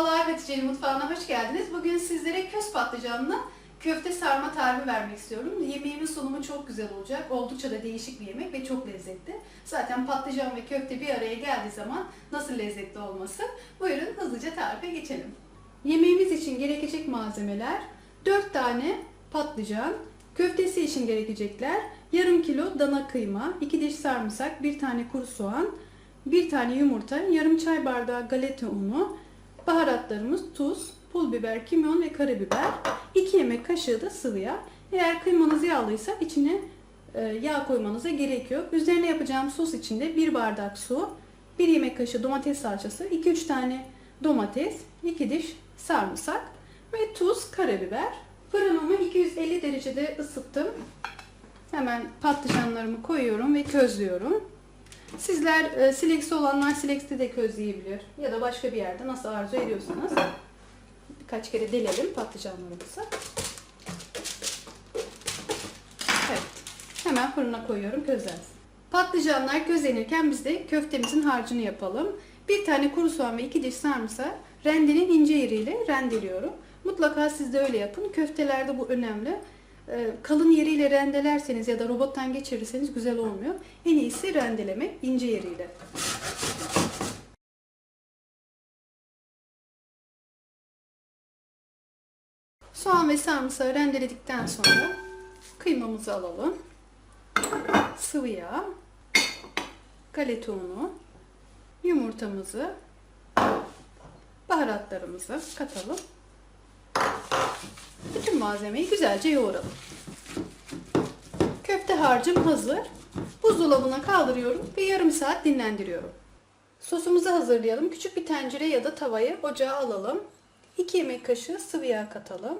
Merhabalar Hatice'nin mutfağına hoş geldiniz. Bugün sizlere köz patlıcanlı köfte sarma tarifi vermek istiyorum. Yemeğimin sunumu çok güzel olacak. Oldukça da değişik bir yemek ve çok lezzetli. Zaten patlıcan ve köfte bir araya geldiği zaman nasıl lezzetli olması? Buyurun hızlıca tarife geçelim. Yemeğimiz için gerekecek malzemeler 4 tane patlıcan, köftesi için gerekecekler yarım kilo dana kıyma, 2 diş sarımsak, 1 tane kuru soğan, 1 tane yumurta, yarım çay bardağı galeta unu, baharatlarımız tuz, pul biber, kimyon ve karabiber, 2 yemek kaşığı da sıvı yağ. Eğer kıymanız yağlıysa içine e, yağ koymanıza gerek yok. Üzerine yapacağım sos içinde 1 bardak su, 1 yemek kaşığı domates salçası, 2-3 tane domates, 2 diş sarımsak ve tuz, karabiber. Fırınımı 250 derecede ısıttım. Hemen patlıcanlarımı koyuyorum ve közlüyorum. Sizler e, sileksi olanlar silekste de közleyebilir ya da başka bir yerde nasıl arzu ediyorsanız. Birkaç kere delelim patlıcanlarımızı. Evet. Hemen fırına koyuyorum közlensin. Patlıcanlar közlenirken biz de köftemizin harcını yapalım. Bir tane kuru soğan ve iki diş sarımsağı rendenin ince yeriyle rendeliyorum. Mutlaka siz de öyle yapın. Köftelerde bu önemli. Ee, Kalın yeriyle rendelerseniz ya da robottan geçirirseniz güzel olmuyor. En iyisi rendeleme ince yeriyle. Soğan ve sarımsağı rendeledikten sonra kıymamızı alalım. Sıvı yağ, galeta unu, yumurtamızı, baharatlarımızı katalım. Bütün malzemeyi güzelce yoğuralım. Köfte harcım hazır. Buzdolabına kaldırıyorum ve yarım saat dinlendiriyorum. Sosumuzu hazırlayalım. Küçük bir tencere ya da tavayı ocağa alalım. 2 yemek kaşığı sıvı yağ katalım.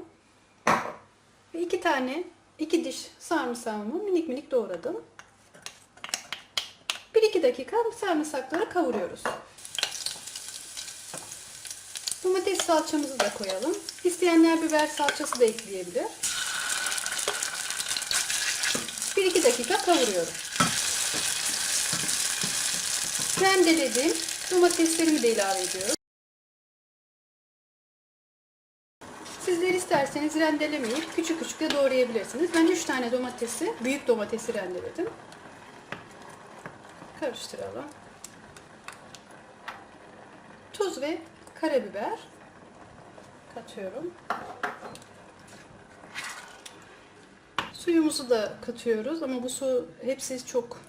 Ve 2 tane 2 diş sarımsağımı minik minik doğradım. 1-2 dakika sarımsakları kavuruyoruz. Domates salçamızı da koyalım. İsteyenler biber salçası da ekleyebilir. 1-2 dakika kavuruyorum. Rendeledim. Domateslerimi de ilave ediyorum. Sizler isterseniz rendelemeyip küçük küçük de doğrayabilirsiniz. Ben 3 tane domatesi, büyük domatesi rendeledim. Karıştıralım. Tuz ve karabiber katıyorum. Suyumuzu da katıyoruz ama bu su hepsi çok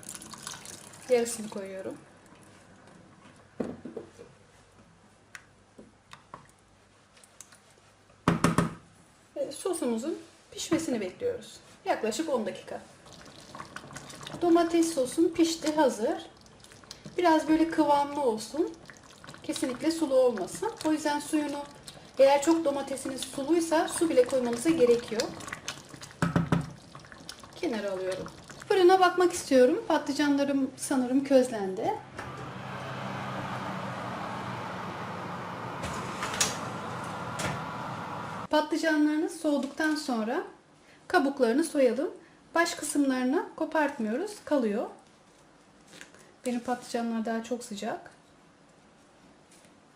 yarısını koyuyorum. Ve sosumuzun pişmesini bekliyoruz. Yaklaşık 10 dakika. Domates sosum pişti, hazır. Biraz böyle kıvamlı olsun. Kesinlikle sulu olmasın. O yüzden suyunu eğer çok domatesiniz suluysa su bile koymanıza gerek yok. Kenara alıyorum. Fırına bakmak istiyorum. Patlıcanlarım sanırım közlendi. Patlıcanlarınız soğuduktan sonra kabuklarını soyalım. Baş kısımlarını kopartmıyoruz. Kalıyor. Benim patlıcanlar daha çok sıcak.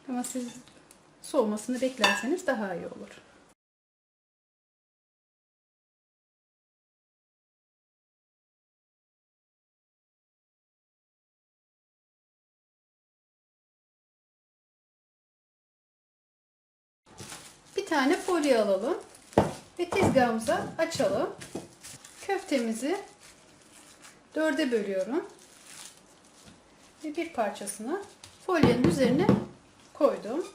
Ama siz soğumasını beklerseniz daha iyi olur. Bir tane folyo alalım ve tezgahımıza açalım. Köftemizi dörde bölüyorum. Ve bir parçasını folyonun üzerine koydum.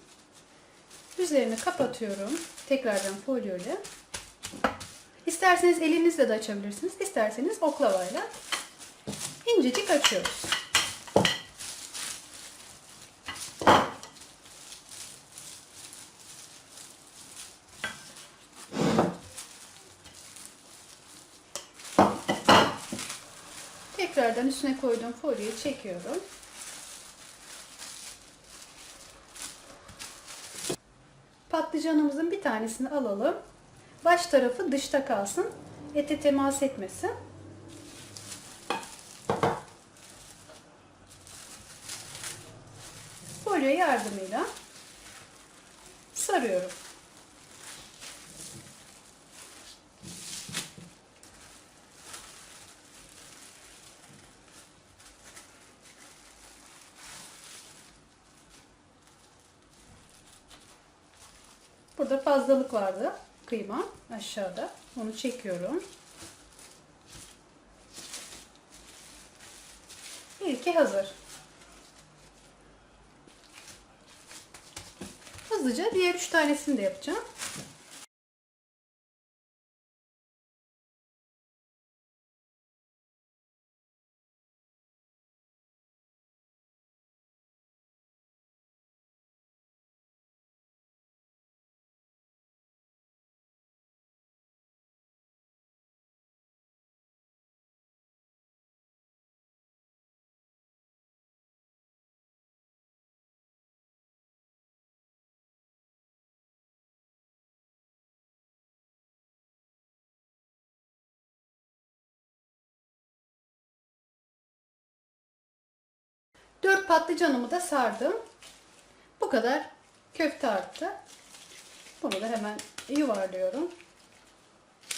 Üzerini kapatıyorum. Tekrardan folyo ile. İsterseniz elinizle de açabilirsiniz. İsterseniz oklavayla incecik açıyoruz. Tekrardan üstüne koyduğum folyoyu çekiyorum. Patlıcanımızın bir tanesini alalım. Baş tarafı dışta kalsın. Ete temas etmesin. Folyo yardımıyla sarıyorum. Burada fazlalık vardı. Kıyma aşağıda. Onu çekiyorum. İlki hazır. Hızlıca diğer üç tanesini de yapacağım. Dört patlıcanımı da sardım. Bu kadar köfte arttı. Bunu da hemen yuvarlıyorum.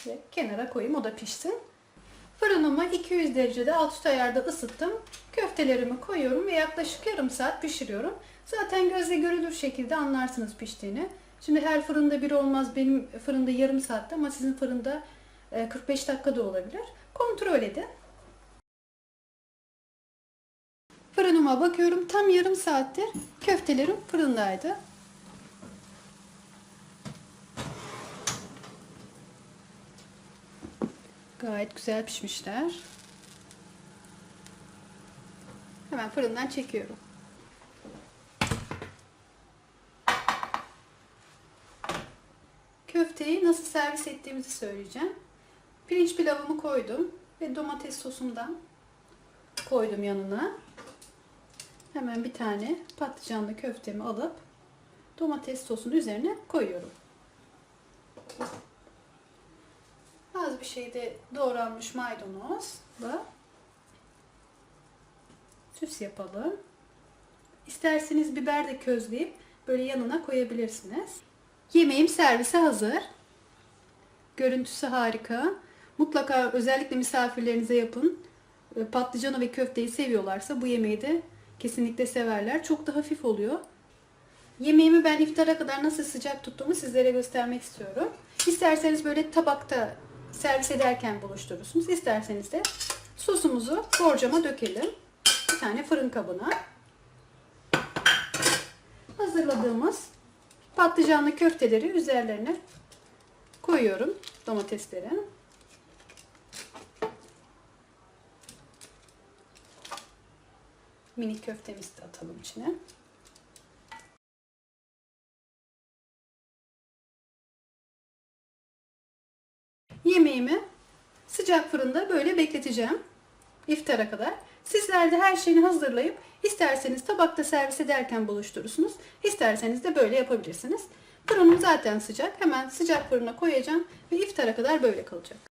Ve kenara koyayım o da pişsin. Fırınımı 200 derecede alt üst ayarda ısıttım. Köftelerimi koyuyorum ve yaklaşık yarım saat pişiriyorum. Zaten gözle görülür şekilde anlarsınız piştiğini. Şimdi her fırında bir olmaz. Benim fırında yarım saatte ama sizin fırında e, 45 dakikada olabilir. Kontrol edin. Fırınıma bakıyorum. Tam yarım saattir köftelerim fırındaydı. Gayet güzel pişmişler. Hemen fırından çekiyorum. Köfteyi nasıl servis ettiğimizi söyleyeceğim. Pirinç pilavımı koydum ve domates sosumdan koydum yanına. Hemen bir tane patlıcanlı köftemi alıp domates sosunun üzerine koyuyorum. Az bir şey de doğranmış maydanozla süs yapalım. İsterseniz biber de közleyip böyle yanına koyabilirsiniz. Yemeğim servise hazır. Görüntüsü harika. Mutlaka özellikle misafirlerinize yapın. Patlıcanı ve köfteyi seviyorlarsa bu yemeği de kesinlikle severler. Çok da hafif oluyor. Yemeğimi ben iftara kadar nasıl sıcak tuttuğumu sizlere göstermek istiyorum. İsterseniz böyle tabakta servis ederken buluşturursunuz. İsterseniz de sosumuzu borcama dökelim. Bir tane fırın kabına. Hazırladığımız patlıcanlı köfteleri üzerlerine koyuyorum domatesleri. Minik köftemizi de atalım içine. Yemeğimi sıcak fırında böyle bekleteceğim. İftara kadar. Sizler de her şeyini hazırlayıp isterseniz tabakta servis ederken buluşturursunuz. İsterseniz de böyle yapabilirsiniz. Fırınım zaten sıcak. Hemen sıcak fırına koyacağım ve iftara kadar böyle kalacak.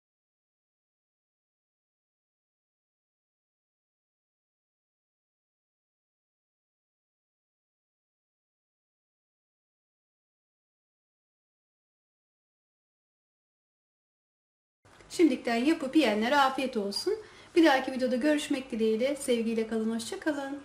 Şimdilikten yapıp yiyenlere afiyet olsun. Bir dahaki videoda görüşmek dileğiyle. Sevgiyle kalın, hoşça kalın.